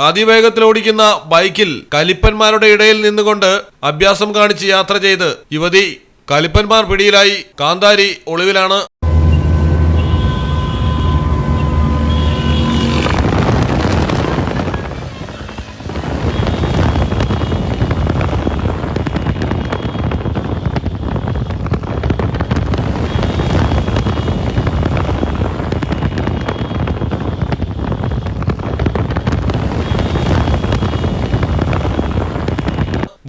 അതിവേഗത്തിൽ ഓടിക്കുന്ന ബൈക്കിൽ കലിപ്പന്മാരുടെ ഇടയിൽ നിന്നുകൊണ്ട് അഭ്യാസം കാണിച്ച് യാത്ര ചെയ്ത് യുവതി കലിപ്പന്മാർ പിടിയിലായി. കാന്താരി ഒളിവിലാണ്.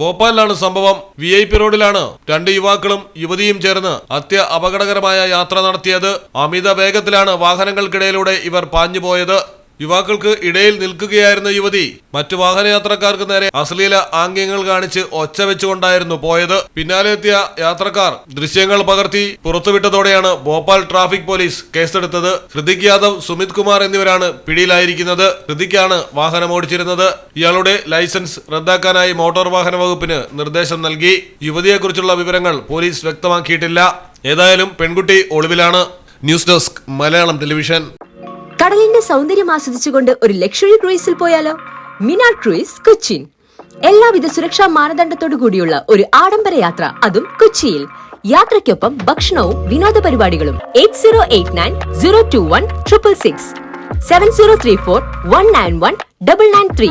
ഭോപ്പാലിലാണ് സംഭവം. വി ഐ പി റോഡിലാണ് രണ്ട് യുവാക്കളും യുവതിയും ചേർന്ന് അത്യ അപകടകരമായ യാത്ര നടത്തിയത്. അമിത വേഗത്തിലാണ് വാഹനങ്ങൾക്കിടയിലൂടെ ഇവർ പാഞ്ഞുപോയത്. യുവാക്കൾക്ക് ഇടയിൽ നിൽക്കുകയായിരുന്ന യുവതി മറ്റു വാഹനയാത്രക്കാർക്ക് നേരെ അശ്ലീല ആംഗ്യങ്ങൾ കാണിച്ച് ഒച്ച വെച്ചുകൊണ്ടായിരുന്നു പോയത്. പിന്നാലെ എത്തിയ യാത്രക്കാർ ദൃശ്യങ്ങൾ പകർത്തി പുറത്തുവിട്ടതോടെയാണ് ഭോപ്പാൽ ട്രാഫിക് പോലീസ് കേസെടുത്തത്. ഹൃതിക് യാദവ് സുമിത് കുമാർ എന്നിവരാണ് പിടിയിലായിരിക്കുന്നത്. ഹൃതിക്കാണ് വാഹനം ഓടിച്ചിരുന്നത്. ഇയാളുടെ ലൈസൻസ് റദ്ദാക്കാനായി മോട്ടോർ വാഹന വകുപ്പിന് നിർദ്ദേശം നൽകി. യുവതിയെക്കുറിച്ചുള്ള വിവരങ്ങൾ പോലീസ് വ്യക്തമാക്കിയിട്ടില്ല. ഏതായാലും പെൺകുട്ടി ഒളിവിലാണ്. News desk Malayalam television. കടലിന്റെ സൗന്ദര്യം ആസ്വദിച്ചുകൊണ്ട് ഒരു ലക്ഷറി ക്രൂയിസിൽ പോയാലോ? മിനാ ക്രൂയിസ് കൊച്ചിൻ എല്ലാവിധ സുരക്ഷാ മാനദണ്ഡത്തോടു കൂടിയുള്ള ഒരു ആഡംബര യാത്ര അതും കൊച്ചിയിൽ. യാത്രയ്ക്കൊപ്പം ഭക്ഷണവും വിനോദ പരിപാടികളും. Eight zero eight nine zero two one triple six. Seven zero three four one nine one double nine three.